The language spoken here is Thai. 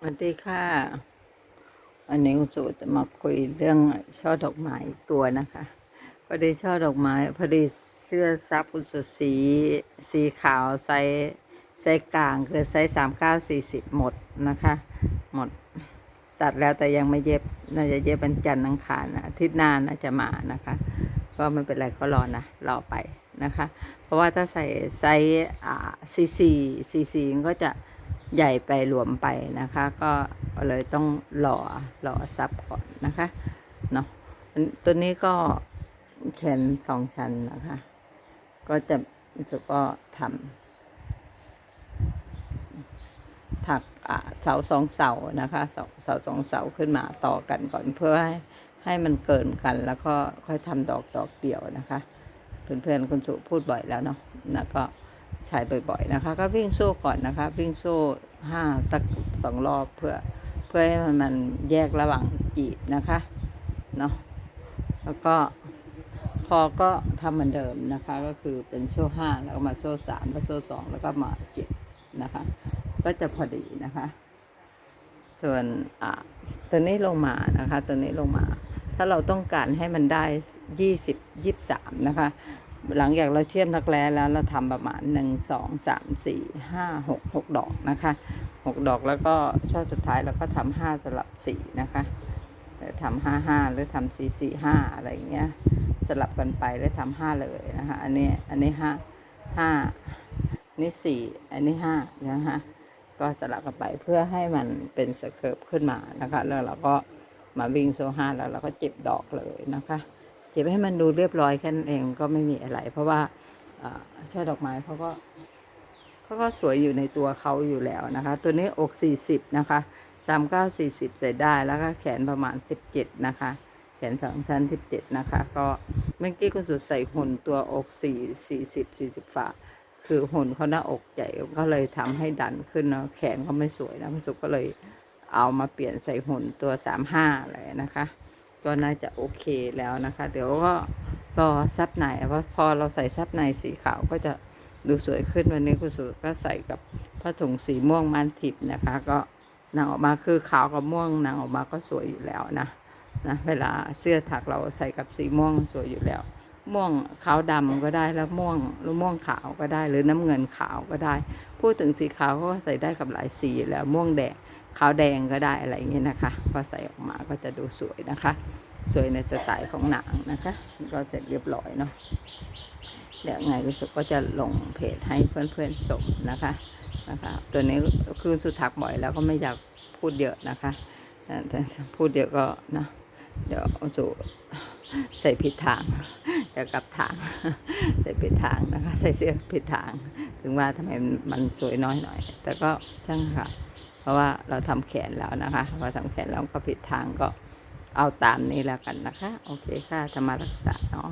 สวัสดีค่ะอันนี้คุณสุจะมาคุยเรื่องช่อดอกไม้ตัวนะคะพอดีช่อดอกไม้พอดีเสื้อซับคุณสุสีสีขาวไซส์ไซส์กลางคือไซส์สามเก้าสี่สิบหมดนะคะ หมดตัดแล้วแต่ยังไม่เย็บน่าจะเย็บวันจันทร์อังคารนะอาทิตย์หน้าน่าจะมานะคะ ก็ไม่เป็นไรก็รอนะรอไปนะคะ เพราะว่าถ้าใส่ไซส์อ่าซีซีซีซีก็จะ ใหญ่ไปรวมไปนะคะ ก็เลยต้องหล่อหล่อซับก่อนนะคะเนาะตัวนี้ก็แขนสองชั้นนะคะ ก็จะจะก็ทำถักเสาสองเสานะคะเสาเสาสองเสาขึ้นมาต่อกันก่อนเพื่อให้ให้มันเกินกันแล้วก็ค่อยทำดอกดอกเดียวนะคะ เพื่อนๆคุณสุพูดบ่อยแล้วเนาะนะก็ ใช้บ่อยๆนะคะ ก็วิ่งโซ่ก่อนนะคะ วิ่งโซ่ห้าสักสองรอบเพื่อเพื่อให้มันมันแยกระหว่างจีบนะคะเนาะแล้วก็คอก็ทำเหมือนเดิมนะคะ ก็คือเป็นโซ่ห้าแล้วก็มาโซ่สามแล้วโซ่สองแล้วก็มาเจ็ดนะคะ ก็จะพอดีนะคะ ส่วนอ่าตัวนี้ลงมานะคะ ตัวนี้ลงมา ถ้าเราต้องการให้มันได้ยี่สิบยี่สามนะคะ หลังจากเราเชื่อมทักแร้แล้วเราทำประมาณหนึ่งสองสามสี่ห้าหกหกดอกนะคะหกดอกแล้วก็ช่อสุดท้ายเราก็ทำห้าสลับสี่นะคะทำห้าห้าหรือทำสี่สี่ห้าอะไรอย่างเงี้ยสลับกันไปแล้วทำห้าเลยนะคะ อันนี้อันนี้ห้าห้านี่สี่อันนี้ห้านะคะก็สลับกันไปเพื่อให้มันเป็นสเคิร์ฟขึ้นมานะคะ แล้วเราก็มาวิ่งโซฮาแล้วเราก็เจ็บดอกเลยนะคะ เจ็บให้มันดูเรียบร้อยแค่นั้นเองก็ไม่มีอะไร เพราะว่าอ่าช่อดอกไม้เขาก็เขาก็สวยอยู่ในตัวเขาอยู่แล้วนะคะ ตัวนี้อกสี่สิบนะคะสามเก้าสี่สิบใส่ได้แล้วก็แขนประมาณสิบเจ็ดนะคะ แขนสองชั้นสิบเจ็ดนะคะ ก็เมื่อกี้คุณสุดใส่หุ่นตัวอกสี่สี่สิบสี่สิบฝาคือหุ่นเขาหน้าอกใหญ่ก็เลยทำให้ดันขึ้นเนาะแขนเขาไม่สวยนะคุณสุก็เลยเอามาเปลี่ยนใส่หุ่นตัวสามห้าเลยนะคะ ก็น่าจะโอเคแล้วนะคะ เดี๋ยวก็รอซับในเพราะพอเราใส่ซับในสีขาวก็จะดูสวยขึ้นวันนี้คุณสุก็ใส่กับผ้าถุงสีม่วงมันทิพนะคะ ก็นางออกมาคือขาวกับม่วงนางออกมาก็สวยอยู่แล้วนะนะเวลาเสื้อถักเราใส่กับสีม่วงสวยอยู่แล้ว ม่วงขาวดำก็ได้แล้วม่วงหรือม่วงขาวก็ได้ หรือน้ำเงินขาวก็ได้ พูดถึงสีขาวเขาก็ใส่ได้กับหลายสีแล้วม่วงแดงขาวแดงก็ได้อะไรอย่างเงี้ยนะคะพอใส่ออกมาก็จะดูสวยนะคะ สวยในสไตล์ของหนังนะคะ ก็เสร็จเรียบร้อยเนาะเดี๋ยวไงรู้สึกก็จะลงเพจให้เพื่อนๆชมนะคะนะคะตัวนี้คือสุดทักบ่อยแล้วก็ไม่อยากพูดเยอะนะคะแต่พูดเยอะก็นะเดี๋ยวสู่ใส่ผิดทาง เดี๋ยวกลับทาง ใส่ผิดทางนะคะ ใส่เสื้อผิดทาง ถึงว่าทำไมมันสวยน้อยหน่อย แต่ก็ช่างค่ะ เพราะว่าเราทำแขนแล้วนะคะพอทำแขนแล้วก็ผิดทางก็เอาตามนี้แล้วกันนะคะ โอเคค่ะจะมารักษาเนาะ